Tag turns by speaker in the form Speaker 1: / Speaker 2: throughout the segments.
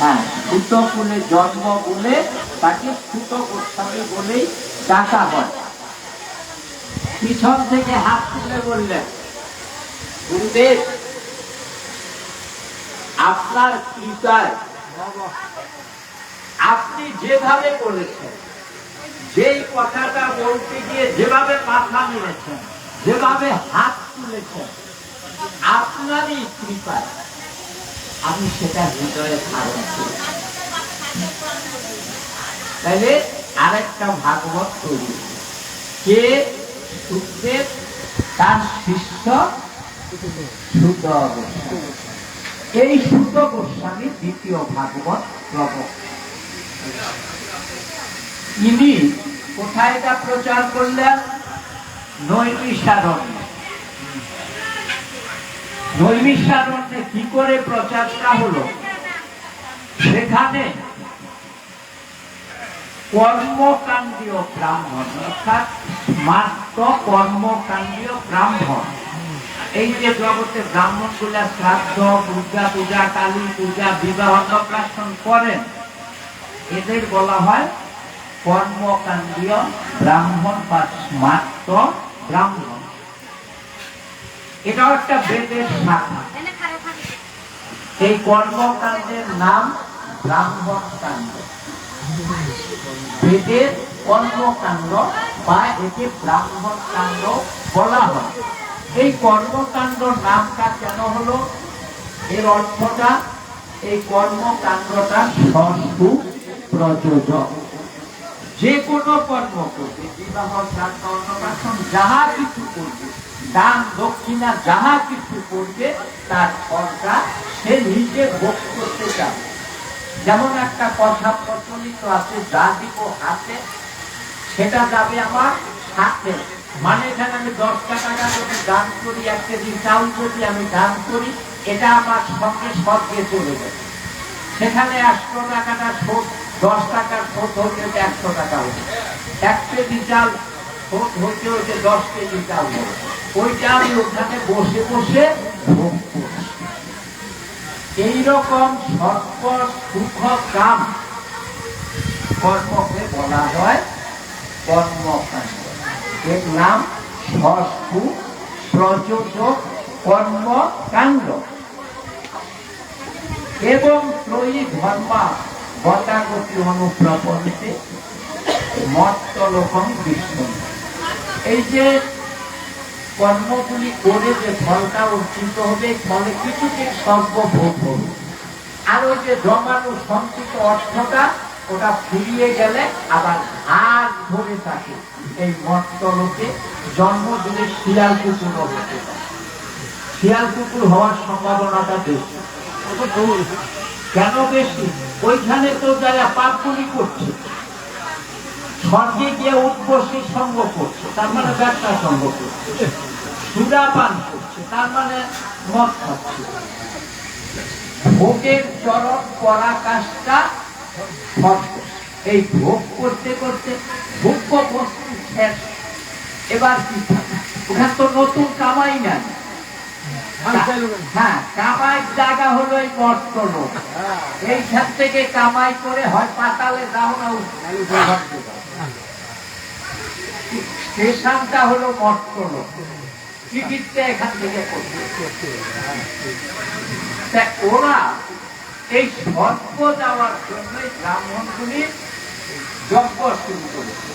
Speaker 1: হ্যাঁ জন্ম বলে তাকে বলেই ডাকা হয়। পিছন থেকে হাত তুলে বললেন, গুরুদেব, আপনার কৃপায় আপনি যেভাবে বলেছেন, যেই কথাটা বলতে গিয়ে যেভাবে মাথা মেরেছেন যেভাবে হাত তুলেছেন, আপনারই কৃপায় আমি সেটা হৃদয়ে ধারণ করি। তাহলে আরেকটা ভাগবত তৈরি কে সুখদেব তার শিষ্য সুত এই সুত গোস্বামী দ্বিতীয় ভাগবত প্রবক্তা। ইনি কোথায় এটা প্রচার করলেন? নৈমিষারণ্যে। নৈমিষারণ্যে কি করে প্রচারটা হলো? সেখানে কর্মকাণ্ডীয় ব্রাহ্মণ, অর্থাৎ মাত্র কর্মকাণ্ডীয় ব্রাহ্মণ। এই যে জগতে ব্রাহ্মণগুলা শ্রাদ্ধ পূজা, কালী পূজা, বিবাহ অন্নপ্রাশন করেন, এদের বলা হয় কর্মকাণ্ডীয় ব্রাহ্মণ বা স্মার্ত ব্রাহ্মণ। এটাও একটা বেদের শাখা এই কর্মকাণ্ডের নাম ব্রাহ্মণ কাণ্ড বেদের কর্মকাণ্ড বা একে ব্রাহ্মণ কাণ্ড বলা হয়। এই কর্মকাণ্ড নামটা কেন হলো? এর অর্থটা এই কর্মকাণ্ডটা সস্তু প্রযোজক। যে কোনো কর্ম করবে, বিবাহ যাহা কিছু করবে দান দক্ষিণা যাহা কিছু করবে, তার ফলটা সে নিজে ভোগ করতে যাবে যেমন একটা কথা প্রচলিত আছে, যা দিব হাতে, সেটা যাবে আমার হাতে। মানে এখানে আমি দশ টাকা যদি দান করি, এক কেজি চাউল যদি আমি দান করি, এটা আমার সঙ্গে স্বর্গে চলে যাবে। সেখানে একশো টাকাটা শোধ, দশ টাকার শোধ হইতে একশো টাকা হবে এক কেজি চাল শোধ হইতে হইতে দশ কেজি চাল হবে ওইটা আমি ওখানে বসে বসে ভোগ করছি। এইরকম সর্ব সুখ কাম কর্মকে বলা হয় কর্মকাণ্ড। এর নাম সস্কু প্রযোজক কর্মকাণ্ড। এবং ত্রয়ী ধর্মা গতাগতি অনুপ্রপন্তে মত্তলোকম বিষ্ণু। এই যে কর্মগুলি করে যে ফলটা অর্জিত হবে, ফলে কিছুদিন সর্বভোগ হবে। আর ওই যে জমানো সঞ্চিত অর্থটা, ওটা ফুরিয়ে গেলে আবার হাত ধরে থাকে এই মত্তলোকে জন্ম দিলে শিয়াল কুকুর হতে শিয়াল কুকুর হওয়ার সম্ভাবনাটা বেশি। কেন বেশি? ওইখানে তো যারা পাপগুলি করছে স্বর্গে গিয়ে উৎপসী সঙ্গ করছে, তার মানে ব্যবসা সঙ্গ করছে সুরা পান করছে, তার মানে খাচ্ছে। ভোগের চরম পরাকাশটা। এই ভোগ করতে করতে ভোগ্য বস্তু শেষ। এবার কি ওখানে তো নতুন কামাই নাই। হ্যাঁ কামাই জায়গা হলো এই মস্ত লোক। এইখান থেকে কামাই করে হয় পাতালে যাও না স্টেশনটা হলো মস্ত লোক। টিকিটটা এখান থেকে করবে ওরা এই স্বর্গ যাওয়ার জন্য ব্রাহ্মণগুলি যজ্ঞ শুরু করেছে।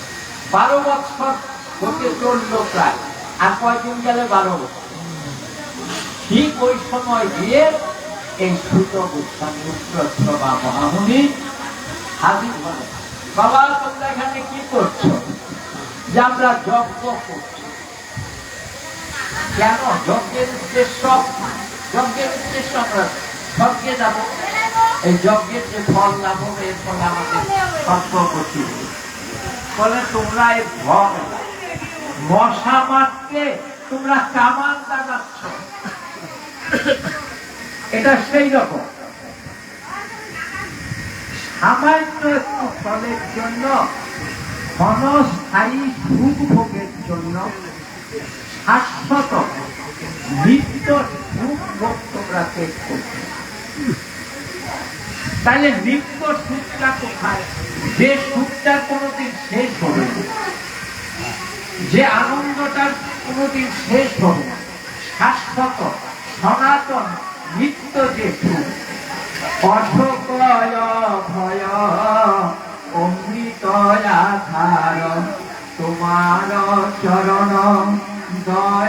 Speaker 1: বারো বছর হতে চলল প্রায়। আর কয়দিন গেলে? বারো বছর ঠিক ওই সময় গিয়ে এই সুত গোস্বামী মহামুনি হাজির হলেন। বাবা, তোমরা এখানে কি করছ? যে আমরা যজ্ঞ করছি। কেন? যজ্ঞের উদ্দেশ্য? যজ্ঞের উদ্দেশ্য আমরা স্বর্গে যাব। এই যজ্ঞের যে ফল লাভ হবে, এর ফলে আমাদের স্বর্গ গতি হবে। বলে, তোমরা এই ভগ মশা মারতে তোমরা কামান লাগাচ্ছ এটা সেই রকম। সামান্য একটু ফলের জন্য, ক্ষণস্থায়ী সুখ ভোগের জন্য শাশ্বত নিত্য সুখ ভোগ তোমরা ত্যাগ করছ তাহলে নিত্য সুখটা কোথায়? যে সুখটা কোনোদিন শেষ হবে না। যে আনন্দটা কোনোদিন শেষ হবে না। শাশ্বত সনাতন নিত্য জেঠু অশোকয় ভয় অমৃতয়াধার তোমার চরণ দয়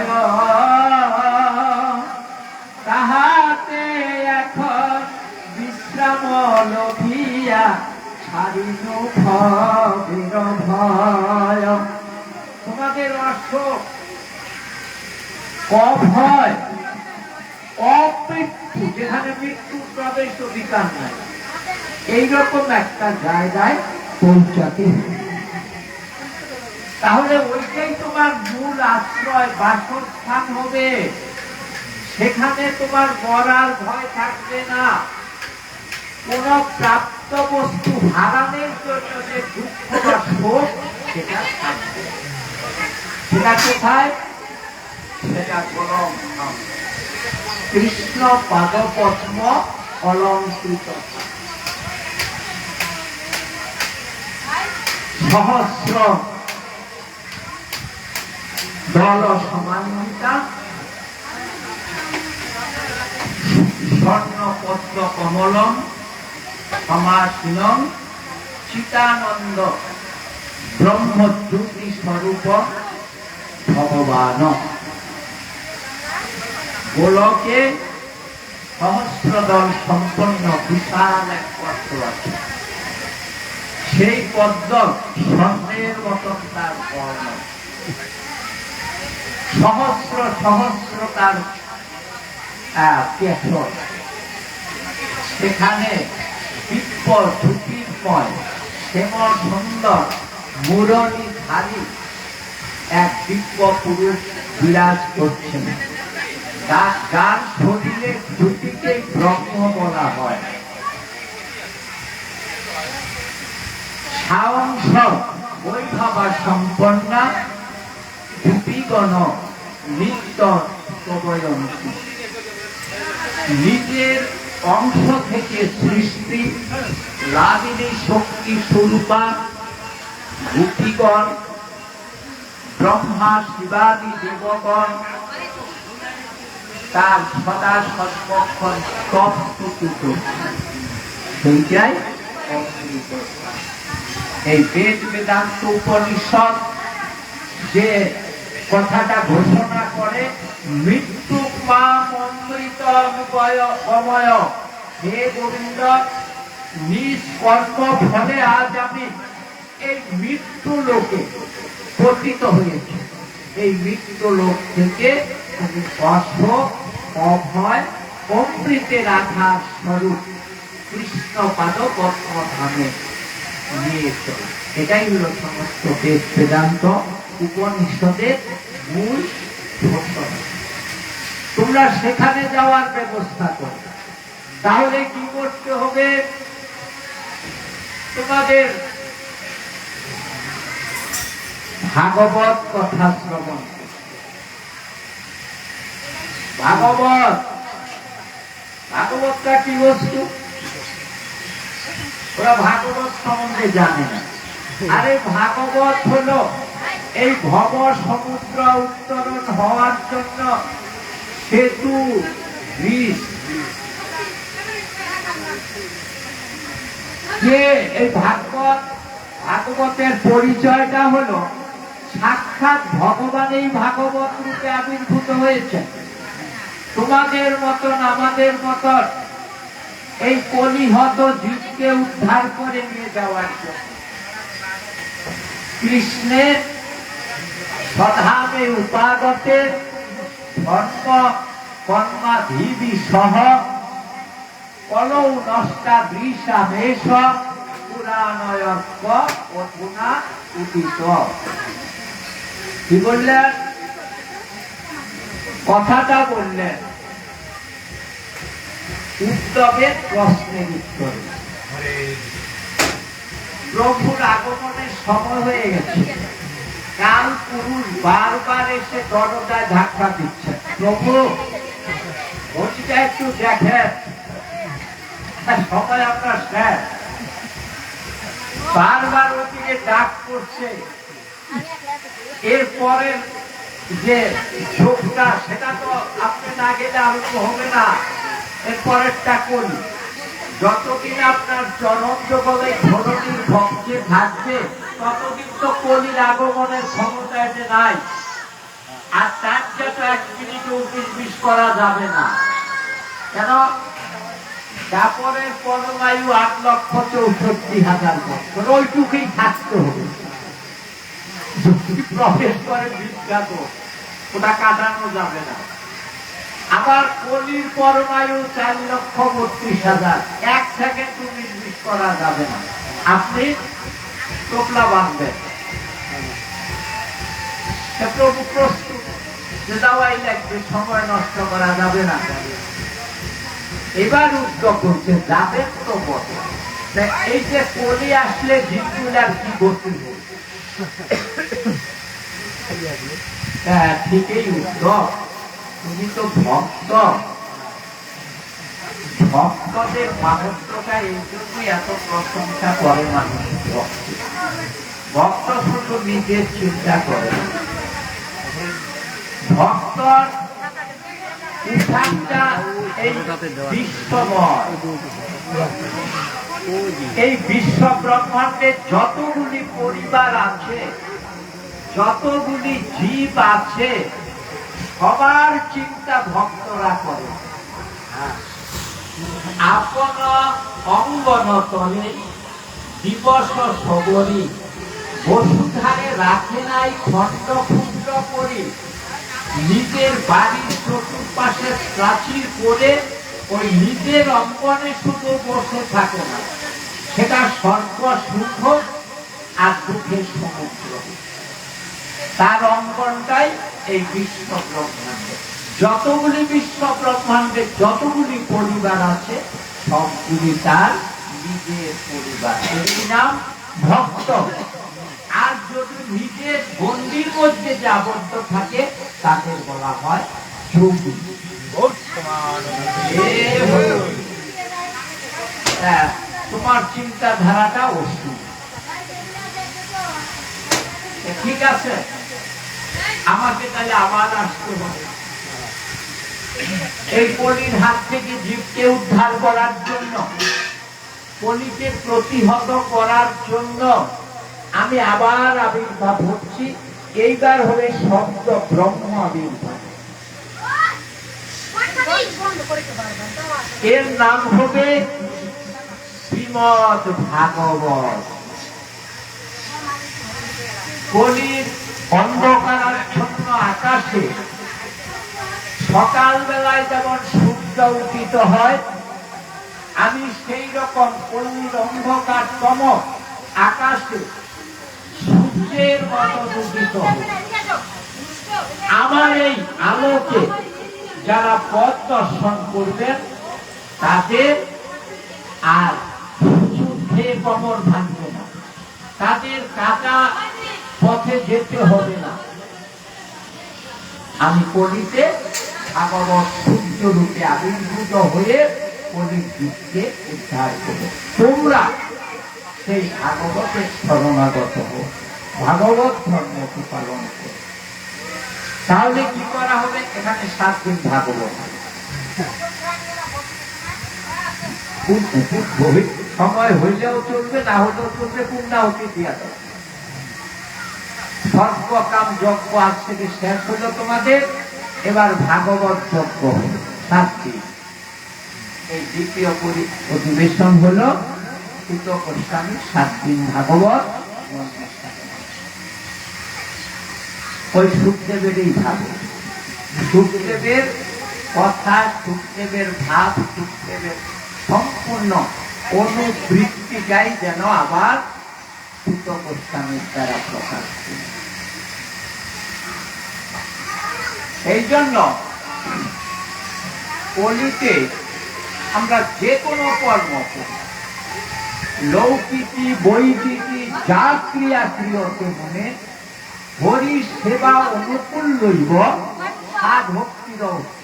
Speaker 1: এইরকম একটা জায়গায় পৌঁছাতে তাহলে ওইটাই তোমার মূল আশ্রয়, বাসস্থান হবে। সেখানে তোমার মরার ভয় থাকবে না। কোন প্রাপ্ত বস্তু হারানোর জন্য যে দুঃখ বা শোক, সেটা থাকবে। সেটা কোথায়? সেটা কলম কৃষ্ণ পাদপদ্ম অলঙ্কৃত। সহস্র দল সমান্বিতা স্বর্ণ পদ্ম কমলম, সমাসীনম, চিতানন্দ, ব্রহ্মজ্যোতি স্বরূপ, ভগবান। গোলকে সহস্র দল সম্পন্ন, বিশাল এক পদ্ম আছে। সেই পদ্ম স্বর্ণের মতন তার বর্ণ সহস্র সহস্র তার কেশর সেখানে শ্যামল সুন্দর মুরলীধারী এক দিব্য পুরুষ বিরাজ করছেন। যার শরীরে জ্যোতিকে ব্রহ্ম বলা হয়। সাংস বৈভবা সম্পন্না গোপীগণ নিত্য প্রবয়ন্তী নিজের অংশ থেকে সৃষ্টি লাভিনী শক্তি স্বরূপা গোপীগণ ব্রহ্মা, শিবাদি দেবগণ, তার সদা সর্বক্ষণ তপ স্তুত সেইটাই অমৃত। এই বেদ বেদান্ত উপনিষদ যে কথাটা ঘোষণা করে, মৃত্যু অমৃত অময় হে গোবিন্দ নিজ কর্ম ফলে আজ আমি এই মৃত্যু লোকে পতিত হয়েছি। এই মৃত্যু লোক থেকে অশ্ব, অভয়, অমৃতের আধার স্বরূপ কৃষ্ণ পাদ পদ্ম ধামে এটাই হলো সমস্ত বেদ বেদান্ত উপনিষদের মূল তোমরা সেখানে যাওয়ার ব্যবস্থা করো। তাহলে কি করতে হবে? তোমাদের ভাগবত কথা শ্রবণ। ভাগবত, ভাগবতটা কি বস্তু? ওরা ভাগবত সম্বন্ধে জানে না। আরে ভাগবত হলো এই ভব সমুদ্র উত্তরণ হওয়ার জন্য সেতু যে এই ভাগবত? ভাগবতের পরিচয়টা হলো সাক্ষাৎ ভগবান এই ভাগবত রূপে আবির্ভূত হয়েছে। তোমাদের মতন, আমাদের মতন এই কলিহত জীবকে উদ্ধার করে নিয়ে যাওয়ার জন্য। কৃষ্ণের স্বধামে উপাগতে ধর্ম কর্মাধিবি সহ কলৌ নষ্টা পুরাণয়স্ক উদিত। কি বললেন? কথাটা বললেন। উত্তমের প্রশ্নের উত্তরে। প্রভুর আগমনের সময় হয়ে গেছে। কাল পুরুষ বারবার এসে দরজায় ধাক্কা দিচ্ছে। প্রভু ওইটা একটু দেখেন। সময় আপনার শেষ। বারবার ওদিকে ডাক করছে। এরপরে যে যোগটা সেটা তো আপনি না গেলে আরম্ভ হবে না। এরপরেরটা করি। যতদিন আপনার চরম জগতে ধরনীর ভক্তি থাকবে, ততদিন তো কলির আগমনের ক্ষমতা এতে নাই। আর তার যত এক মিনিট উনিশ করা যাবে না। কেন? কাপড়ের পরমায়ু আট লক্ষ চৌষট্টি হাজার বছর। ওইটুকুই থাকতে হবে। প্রবেশ করে বিখ্যাত ওটা কাটানো যাবে না। আবার কলির পরমায়ু চার লক্ষ বত্রিশ হাজার। এক সেকেন্ড উনিশ বিশ করা যাবে না। আপনি টোপলা বাঁধবেন। প্রভু প্রস্তুত। যে দাওয়াই লাগবে সময় নষ্ট করা যাবে না। এবার উদ্যোগ করছে যাবেন তো বটে। এই যে কলি আসলে জিতুলার কি গতি? হ্যাঁ, ঠিকই উদ্যোগ। তুমি তো ভক্ত। ভক্তদের এই জন্যই এত প্রশংসা করে মানুষ। ভক্ত ভক্ত শুধু নিজের চিন্তা করে। বিশ্বময়। এই বিশ্ব ব্রহ্মাণ্ডে যতগুলি পরিবার আছে, যতগুলি জীব আছে সবার চিন্তা ভক্তরা করে। আপন অঙ্গন তলে দিবস সবরি, বসুধারে রাখে নাই খণ্ড ক্ষুদ্র করি। নিজের বাড়ির চতুর্পাশে প্রাচীর করে ওই নিজের অঙ্গনে শুধু বসে থাকে না। সেটা স্বর্গ, সুখ আর দুঃখের সমুদ্র। তার অঙ্কনটাই এই বিশ্ব ব্রহ্মাণ্ড যতগুলি বিশ্ব ব্রহ্মাণ্ডে যতগুলি পরিবার আছে সবগুলি তার নিজের পরিবার। এর নাম ভক্ত। আর যদি নিজের বন্দির মধ্যে যে আবদ্ধ থাকে তাকে বলা হয় যোগী। তোমার চিন্তাধারাটা ওষুধ ঠিক আছে? আমাকে তাহলে আবার আসতে হবে। এই পলির হাত থেকে জীবকে উদ্ধার করার জন্য পলিকে প্রতিহত করার জন্য আমি আবার আবির্ভাব হচ্ছি। এইবার হবে শব্দ ব্রহ্ম আবির্ভাব। এর নাম হবে শ্রীমদ ভাগবত। কলির অন্ধকারাচ্ছন্ন আকাশে। সকাল বেলায় যেমন সূর্য উঠিত হয়, আমি সেই রকম কলির অন্ধকার তম আকাশে সূর্যের মতো উদিত আমার এই আলোকে যারা পথ দর্শন করবেন, তাদের আর যুদ্ধে কমর ভাঙবে না। তাদের কাটা পথে যেতে হবে না। আমি কলিতে ভাগবত সূর্য রূপে আবির্ভূত হয়ে কলির উদ্ধার করবে তোমরা সেই ভাগবতের শরণাগত হো ভাগবত ধর্মকে পালন করো তাহলে কি করা হবে এখানে সাত দিন ভাগবত সময় হইলেও চলবে না হলেও চলবে পূর্ণাহতি দিয়া দাও সর্বকাম যজ্ঞ আজ থেকে শেষ হলো তোমাদের। এবার ভাগবত যজ্ঞ হলো সাত দিন এই দ্বিতীয় অধিবেশন হলো সুত গোস্বামী সাত দিন ভাগবত। ওই সুখদেবেরই ভাব। সুখদেবের কথা, সুখদেবের ভাব, সুখদেবের সম্পূর্ণ অনুবৃত্তিটাই যেন আবার সুত গোস্বামীর দ্বারা প্রকাশ এই জন্য কলিতে আমরা যে কোনো কর্ম করি। লৌকিকি, বৈদিকি, যা ক্রিয়া ক্রিয়তে মনে হরি সেবা অনুকূল লইব সাধক্তির উৎস।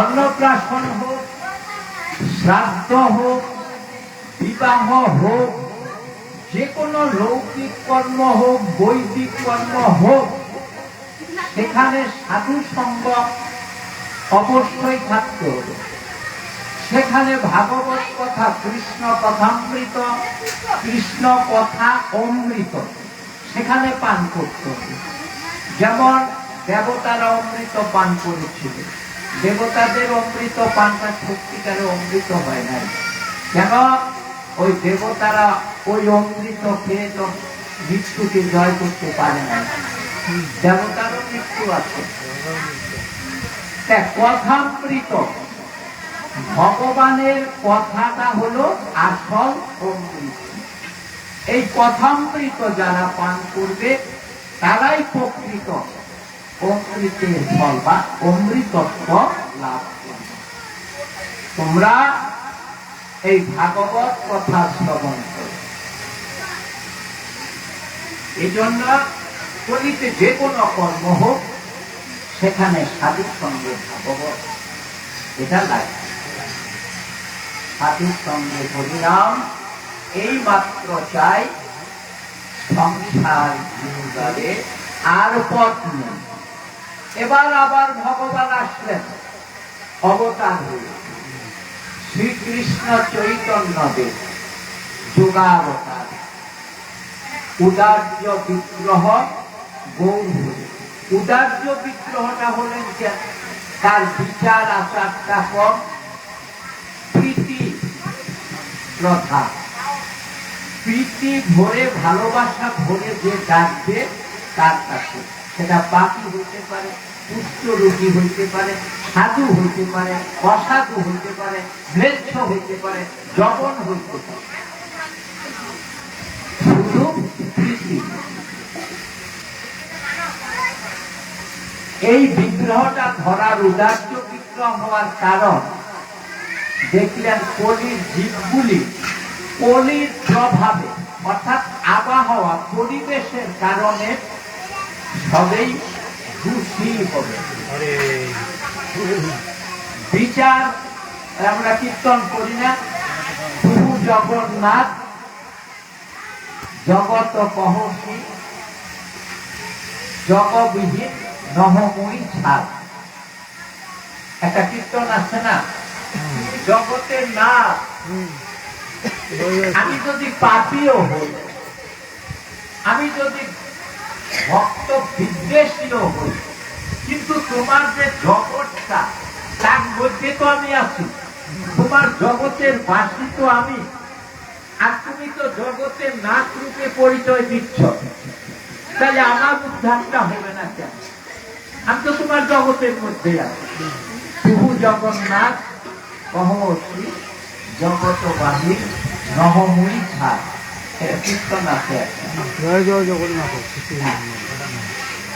Speaker 1: অন্নপ্রাশন হোক, শ্রাদ্ধ হোক, বিবাহ হোক যে কোনো লৌকিক কর্ম হোক, বৈদিক কর্ম হোক, সেখানে সাধু সঙ্গ অবশ্যই থাকতে। সেখানে ভাগবত কথা, কৃষ্ণ কথামৃত, কৃষ্ণ কথা অমৃত, সেখানে পান করতে। যেমন দেবতারা অমৃত পান করেছিল। দেবতাদের অমৃত পানটা সত্যিকারে অমৃত হয় নাই। কেন? ওই দেবতারা ওই অমৃত খেয়ে তো মৃত্যুকে জয় করতে পারে না। দেবতারও মৃত্যু আছে। কথামৃত ভগবানের কথাটা হলো আসল অমৃত। এই কথামৃত যারা পান করবে, তারাই প্রকৃত অমৃতের ফল বা অমৃতত্ব লাভ করবে। তোমরা এই ভাগবত কথা শ্রবণ করো। এই জন্য কলিতে যে কোনো কর্ম হোক, সেখানে সাধুর সঙ্গে ভাগবত, এটা লাগে। সাধুর সঙ্গে হরিনাম এই মাত্র চাই সংসার জীবনে আর পথ নেই। এবার আবার ভগবান আসলেন, অবতার হয়ে। শ্রীকৃষ্ণ চৈতন্য দেব যুগাবতার। উদার্য বিগ্রহ গৌর। উদার্য বিগ্রহটা হলেন যে তার বিচার আচারটা কম প্রীতি প্রথা। প্রীতি ভরে, ভালোবাসা ভরে যে ডাকবে তার কাছে। সেটা পাখি হইতে পারে পুষ্ট রোগী হইতে পারে সাধু হইতে পারে, অসাধু হইতে পারে, ম্লেচ্ছ হইতে পারে জবন হইতে পারে। এই বিগ্রহটা ধরার উদার্য বিগ্রহ হওয়ার কারণ। দেখলেন কলির জীবগুলি কলির প্রভাবে, অর্থাৎ আবহাওয়া, পরিবেশের কারণে সবেই দোষী হবে। বিচার আমরা কীর্তন করি না। প্রভু জগন্নাথ জগত কহসি জগবিহীন নহময়ী ছাড় একটা কীর্তন আছে না? জগতের না আমি যদি পাপিও হই, আমি যদি ভক্ত বিদ্বেষীও হই কিন্তু তোমার যে জগৎটা, তার মধ্যে তো আমি আছি। তোমার জগতের বাসী তো আমি। আর তুমি তো জগতের নাচ রূপে পরিচয় দিচ্ছ। তাহলে আমার উদ্ধারটা হবে না কেন? আমি তো তোমার জগতের মধ্যে আছি। প্রভু জগন্নাথ কহসি জগত বাহির নহমুই ছাড় কীর্তন আছে।
Speaker 2: জয় জয় জগন্নাথ।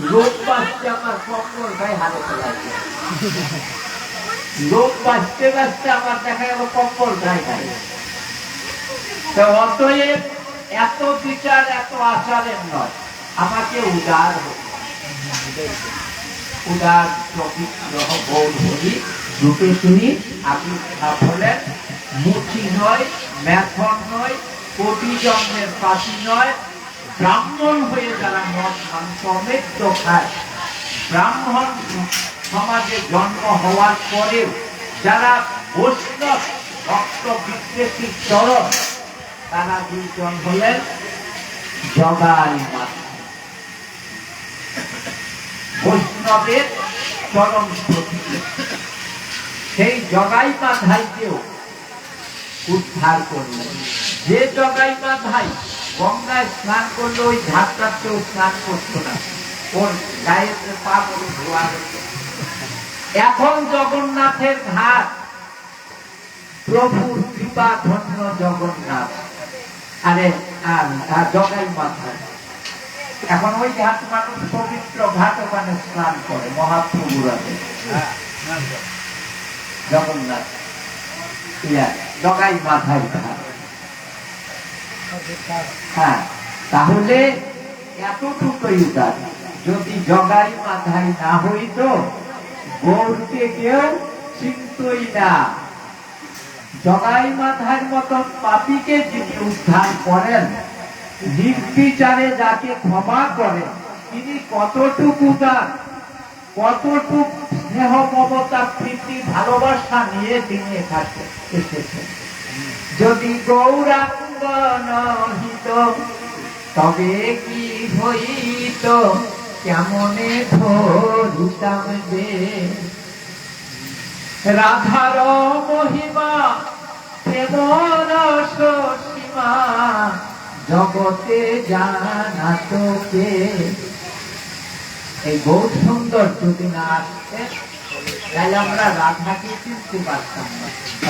Speaker 1: লোক বাঁচতে আমার লোক বাঁচতে আমার দেখা গেল কম্বল গায়ে তো অতএব এত বিচার, এত আচারের নয়। আমাকে উদার উদার গৌর হরি, রূপে তিনি আবির্ভাব হলেন মুচি নয়, ম্যাথন নয় কোটি জন্মের পাশি নয়। ব্রাহ্মণ হয়ে যারা মন মাংসমের খায়। ব্রাহ্মণ সমাজে জন্ম হওয়ার পরেও যারা বৈষ্ণব, ভক্ত, বিদ্বেষী চরণ তারা দুইজন হলেন জগাই বৈষ্ণবের চরম সেই জগাই মাধাইকেও উদ্ধার করলেন। যে জগাই মাধাই গঙ্গায় স্নান করলে ওই ঝাঁকটাতেও স্নান করতো না। ওর গায়ে পা ধোয়া এখন জগন্নাথের ঘাট। প্রভুর কৃপা ধন্য জগন্নাথ। আরে জগাই মাথায়। এখন ওই ঘাট মানুষ পবিত্র ঘাট ওখানে স্নান করে মহাপ্রভুরাতে। জগন্নাথ। ইয়া জগাই মাথায় ঘাট। হ্যাঁ তাহলে এতটুকুই যদি জগাই মাথায় না হইতো গৌরকে কেউ চিন্তই না। জগাই মাথার মতন পাপিকে যিনি উদ্ধার করেন, নির্বিচারে যাকে ক্ষমা করেন, তিনি কতটুকু উদার, কতটুকু স্নেহ মমতা, প্রীতি, ভালোবাসা নিয়ে তিনি এখানে এসেছেন। যদি গৌরাঙ্গ নহিত? তবে কি হইত কেমনে ধরিতাম যে? রাধার মহিমা প্রেমর সীমা জগতে জানাতকে এই গৌর সুন্দর যদি না আসতে তাহলে আমরা রাধাকে চিনতে পারতাম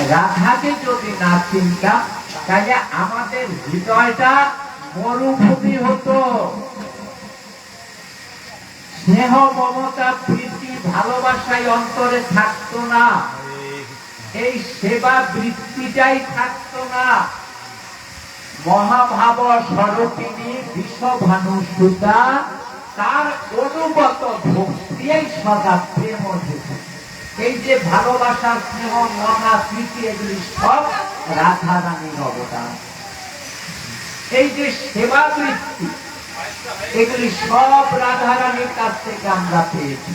Speaker 1: রাধাকে যদি না চিনতাম, তাহলে আমাদের হৃদয়টা মরুভূমি হতো। স্নেহ, মমতা, প্রীতি, ভালোবাসায় অন্তরে থাকতো না। এই সেবা বৃত্তিটাই থাকতো না। মহাভাব স্বরূপিণী বিশ্বভানু সুতা তার অনুগত ভক্তি সদা প্রেম এই যে ভালোবাসার স্নেহ, মহা প্রীতি এগুলি সব রাধা রানীর অবদান এই যে সেবা বৃত্তি, এগুলি সব রাধা রানীর কাছ থেকে আমরা পেয়েছি।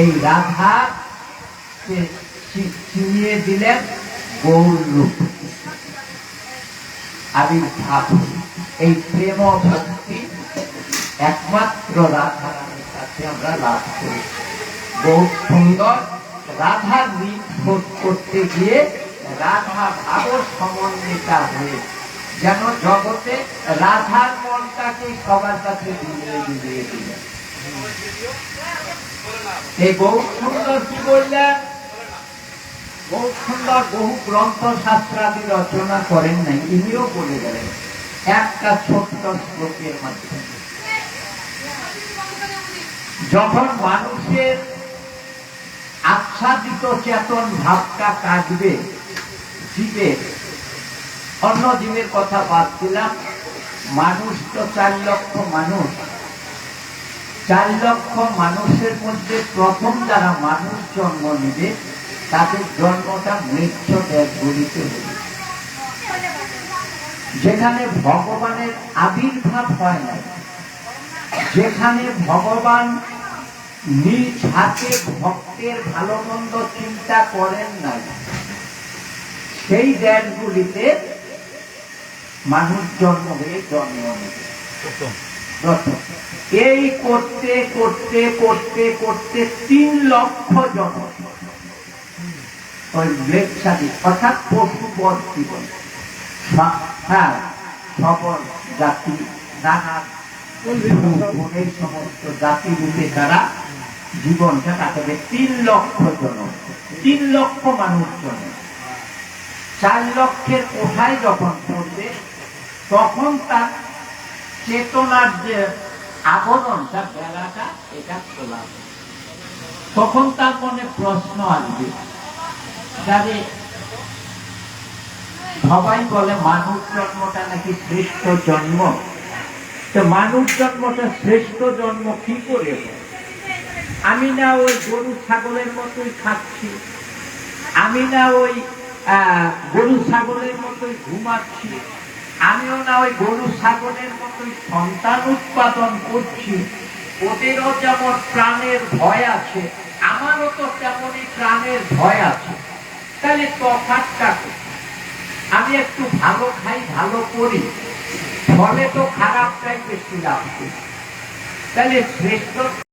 Speaker 1: এই রাধা চিনিয়ে দিলেন গৌর রূপ। আবির্ভাব এই প্রেম ভক্তি একমাত্র রাধা রানীর কাছে আমরা লাভ করি। বহু সুন্দর ঋণ শোধ করতে গিয়ে রাধা ভাব সমন্বিতা হয়ে যেন জগতে রাধার মনটাকে সবার কাছে এই বহু সুন্দর কি বললেন? বহু সুন্দর বহু গ্রন্থ শাস্ত্রাদি রচনা করেন নাই, ইনিও বলে গেলেন, একটা ছোট্ট শ্লোকের মাধ্যমে। যখন মানুষের আচ্ছাদিত চেতন ভাবটা কাটবে জীবের অন্য জীবের কথা বাদ দিলাম, মানুষ তো চার লক্ষ মানুষ। চার লক্ষ মানুষের মধ্যে প্রথম যারা মানুষ জন্ম নেবে, তাদের জন্মটা মৃত্যু দেশগুলিতে হবে। যেখানে ভগবানের আবির্ভাব হয় না, যেখানে ভগবান নিজ হাতে ভক্তের ভালো মন্দ চিন্তা করেন নাই। সেই দেশগুলিতে মানুষ জন্ম হয়ে জন্ম নেবে এই করতে করতে করতে করতে তিন লক্ষ জন ওই লেপসাদি অর্থাৎ পশুবধ জীবন। সা- হ্যাঁ সবল জাতি নানা সমস্ত জাতি রূপে তারা জীবনটা কাটাবে তিন লক্ষ জন তিন লক্ষ মানুষ জন চার লক্ষের কোঠায় যখন পড়বে, তখন তার চেতনার যে আবরণটা বেলাটা এটা খোলা তখন তার মনে প্রশ্ন আসবে। যারে সবাই বলে মানুষ জন্মটা নাকি শ্রেষ্ঠ জন্ম। তো মানুষ জন্মটা শ্রেষ্ঠ জন্ম কি করে? হয়? আমি না ওই গরু ছাগলের মতোই খাচ্ছি। আমি না ওই গরু ছাগলের মতোই ঘুমাচ্ছি। আমিও না ওই গরু ছাগলের মতোই সন্তান উৎপাদন করছি। ওদেরও যেমন প্রাণের ভয় আছে, আমারও তো তেমনই প্রাণের ভয় আছে। তাহলে তফাৎটা আমি একটু ভালো খাই, ভালো করি। ফলে তো খারাপটাই বেশি লাভ করি। তাহলে শ্রেষ্ঠ